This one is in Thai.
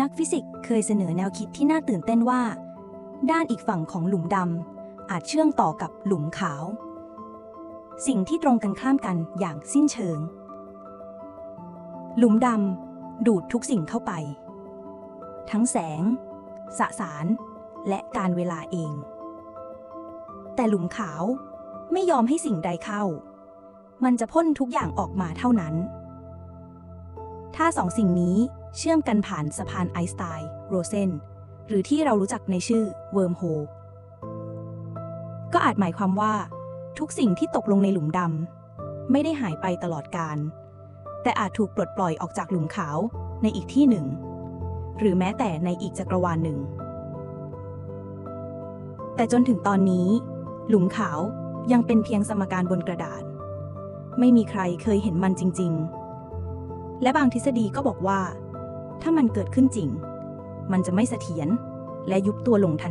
นักฟิสิกส์เคยเสนอแนวคิดที่น่าตื่นเต้นว่า ด้านอีกฝั่งของหลุมดำอาจเชื่อมต่อกับหลุมขาว สิ่งที่ตรงกันข้ามกันอย่างสิ้นเชิง หลุมดำดูดทุกสิ่งเข้าไป ทั้งแสง สสาร และการเวลาเอง แต่หลุมขาวไม่ยอมให้สิ่งใดเข้า มันจะพ่นทุกอย่างออกมาเท่านั้น ถ้าสองสิ่งนี้ เชื่อมกันผ่านสะพานไอสไตน์โรเซนหรือที่เรารู้จักในชื่อเวิร์มโฮก็อาจหมายความว่า ทุกสิ่งที่ตกลงในหลุมดำไม่ได้หายไปตลอดกาลแต่อาจถูกปลดปล่อยออกจากหลุมขาวในอีกที่หนึ่ง หรือแม้แต่ในอีกจักรวาลหนึ่ง แต่จนถึงตอนนี้ หลุมขาวยังเป็นเพียงสมการบนกระดาษ ไม่มีใครเคยเห็นมันจริง ๆ และบางทฤษฎีก็บอกว่า ถ้ามันเกิดขึ้นจริง มันจะไม่เสถียรและยุบตัวลงทัน